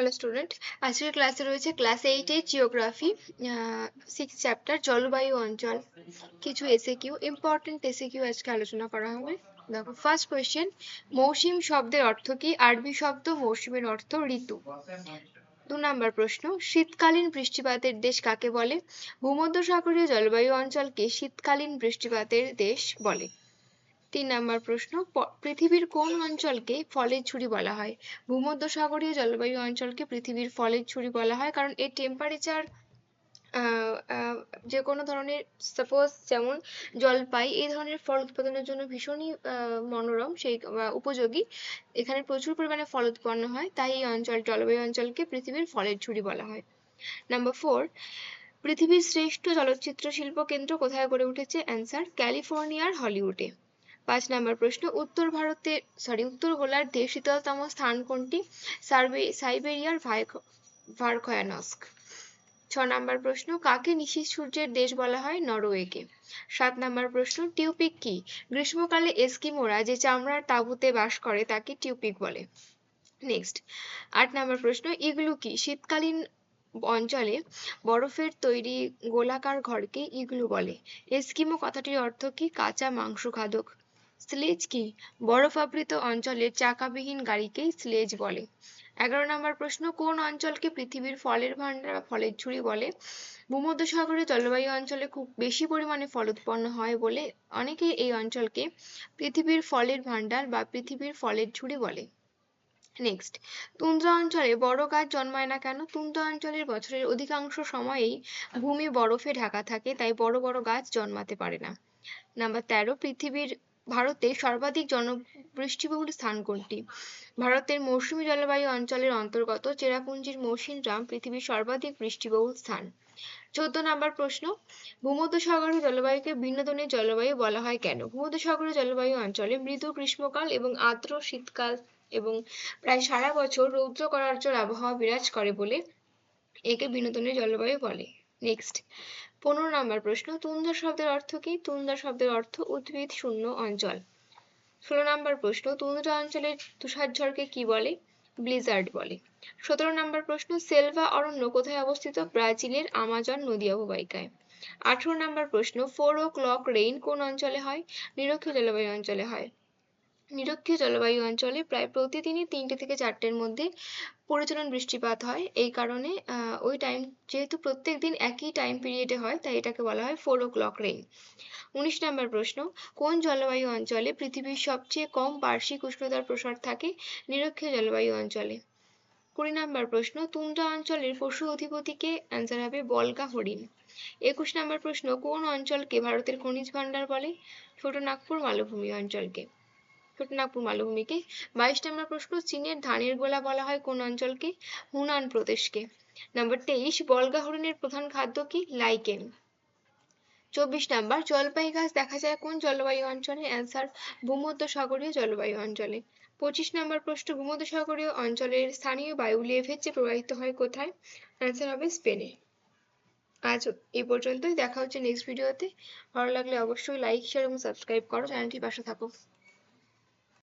Hello student আজকের ক্লাসে রয়েছে ক্লাস এইটের জিওগ্রাফি সিক্স চ্যাপ্টার জলবায়ু অঞ্চল, কিছু এসে কিউ ইম্পর্টেন্ট এসে কিউ আজকে আলোচনা করা হবে। দেখো ফার্স্ট কোয়েশ্চেন মৌসুম শব্দের অর্থ কি? আরবি শব্দ মৌসুমের অর্থ ঋতু। দু নম্বর প্রশ্ন, শীতকালীন বৃষ্টিপাতের দেশ কাকে বলে? ভূমধ্যসাগরীয় জলবায়ু অঞ্চলকে শীতকালীন বৃষ্টিপাতের দেশ বলে। তিন নম্বর প্রশ্ন পৃথিবীর কোন অঞ্চলকে ফলের ঝুড়ি বলা হয়? ভূমধ্যসাগরীয় জলবায়ু অঞ্চলকে পৃথিবীর ফলের ঝুড়ি বলা হয়, কারণ এর টেম্পারেচার যে কোনো ধরনের সাপোজ যেমন জলপাই, এই ধরনের ফল উৎপাদনের জন্য ভীষণই মনোরম, সেই উপযোগী। এখানে প্রচুর পরিমাণে ফল উৎপন্ন হয়, তাই এই অঞ্চল, জলবায়ু অঞ্চলকে পৃথিবীর ফলের ঝুড়ি বলা হয়। নাম্বার ফোর পৃথিবীর শ্রেষ্ঠ চলচ্চিত্র শিল্প কেন্দ্র কোথায় গড়ে উঠেছে? অ্যান্সার ক্যালিফোর্নিয়ার হলিউডে। পাঁচ নম্বর প্রশ্ন, উত্তর ভারতে সরি উত্তর গোলার্ধে শীতলতম স্থান কোনটি? সার্বে, সাইবেরিয়ার ভারখয়ানস্ক। ছ নম্বর প্রশ্ন, কাকে নিশীথ সূর্যের দেশ বলা হয়? নরওয়েকে। সাত নম্বর প্রশ্ন, টিউপিক কি? গ্রীষ্মকালে এস্কিমোরা যে চামড়ার তাঁবুতে বাস করে, তাকে টিউপিক বলে। নেক্সট। আট নম্বর প্রশ্ন, ইগলু কি? শীতকালীন অঞ্চলে বরফের তৈরি গোলাকার ঘরকে ইগলু বলে। এস্কিমো কথাটির অর্থ কি? কাঁচা মাংস খাদক স্লেজ কি? বরফাবৃত অঞ্চলের চাকাবিহীন গাড়িকেই স্লেজ বলে। এগারো নম্বর প্রশ্ন, কোন অঞ্চলকে পৃথিবীর ফলের ভান্ডার বা ফলের ঝুড়ি বলে? ভূমধ্যসাগরীয় জলবায়ু অঞ্চলে খুব বেশি পরিমাণে ফল উৎপন্ন হয় বলে অনেকেই এই অঞ্চলকে পৃথিবীর ফলের ভান্ডার বা পৃথিবীর ফলের ঝুড়ি বলে। নেক্সট তুন্দ্রা অঞ্চলে বড় গাছ জন্মায় না কেন? তুন্দ্রা অঞ্চলের বছরের অধিকাংশ সময়েই ভূমি বরফে ঢাকা থাকে, তাই বড় বড় গাছ জন্মাতে পারে না। নাম্বার তেরো, পৃথিবীর ভারতে সর্বাধিক জনবৃষ্টিবহুল স্থান কোনটি? ভারতের মৌসুমী জলবায়ু অঞ্চলের অন্তর্গত চেরাপুঞ্জির মৌসিনরাম পৃথিবীর সর্বাধিক বৃষ্টিবহুল স্থান। চোদ্দ নম্বর প্রশ্ন, ভূমধ্যসাগরীয় জলবায়ুকে বিনোদনের জলবায়ু বলা হয় কেন? ভূমধ্যসাগরীয় জলবায়ু অঞ্চলে মৃদু গ্রীষ্মকাল এবং আর্দ্র শীতকাল এবং প্রায় সারা বছর রৌদ্র করার্চর আবহাওয়া বিরাজ করে বলে একে বিনোদনের জলবায়ু বলে। নেক্সট পনেরো নম্বর প্রশ্ন তুন্দর শব্দের অর্থ কি? তুন্দর শব্দের অর্থ উদ্ভিদ, শূন্য, অঞ্চল। ষোলো নম্বর প্রশ্ন তুন্দ্রা অঞ্চলের তুষারঝড়কে কি বলে? ব্লিজার্ড বলে। সতেরো নম্বর প্রশ্ন, সেলভা অরণ্য কোথায় অবস্থিত? ব্রাজিলের আমাজন নদী অববাহিকায়। আঠারো নম্বর প্রশ্ন, ফোর ও ক্লক রেইন কোন অঞ্চলে হয়? নিরক্ষীয় জলবায়ু অঞ্চলে হয়। নিরক্ষীয় জলবায়ু অঞ্চলে প্রায় প্রতিদিনই তিনটে থেকে চারটের মধ্যে পরিচালন বৃষ্টিপাত হয়। এই কারণে ওই টাইম যেহেতু প্রত্যেক দিন একই টাইম পিরিয়ডে হয়, তাই এটাকে বলা হয় ও ক্লক রেইন উনিশ নম্বর প্রশ্ন, কোন জলবায়ু অঞ্চলে পৃথিবীর সবচেয়ে কম বার্ষিক উষ্ণতার প্রসার থাকে নিরক্ষীয় জলবায়ু অঞ্চলে? কুড়ি নম্বর প্রশ্ন তুন্দ্রা অঞ্চলের পশু অধিপতিকে অ্যান্সার হবে বলগা হরিণ। একুশ নম্বর প্রশ্ন, কোন অঞ্চলকে ভারতের খনিজ ভান্ডার বলে? ছোট নাগপুর মালভূমি অঞ্চলকে। ছোটনাগপুর মালভূমিকে। বাইশ নম্বর প্রশ্ন, চীনের ধানের গোলা বলা হয় কোন অঞ্চলকে? হুনান প্রদেশকে। নাম্বার তেইশ, বলগা হরিণের প্রধান খাদ্য কি? লাইকেন। চব্বিশ নাম্বার জলপাই গাছ দেখা যায় কোন জলবায়ু অঞ্চলে? অ্যান্সার, ভূমধ্যসাগরীয় জলবায়ু অঞ্চলে। পঁচিশ নম্বর প্রশ্ন, ভূমধ্যসাগরীয় অঞ্চলের স্থানীয় বায়ু লেভেজে প্রবাহিত হয় কোথায়? অ্যান্সার হবে স্পেনে। আজ এই পর্যন্তই, দেখা হচ্ছে নেক্সট ভিডিওতে ভালো লাগলে অবশ্যই লাইক শেয়ার এবং সাবস্ক্রাইব করো। চ্যানেলটির পাশে থাকো।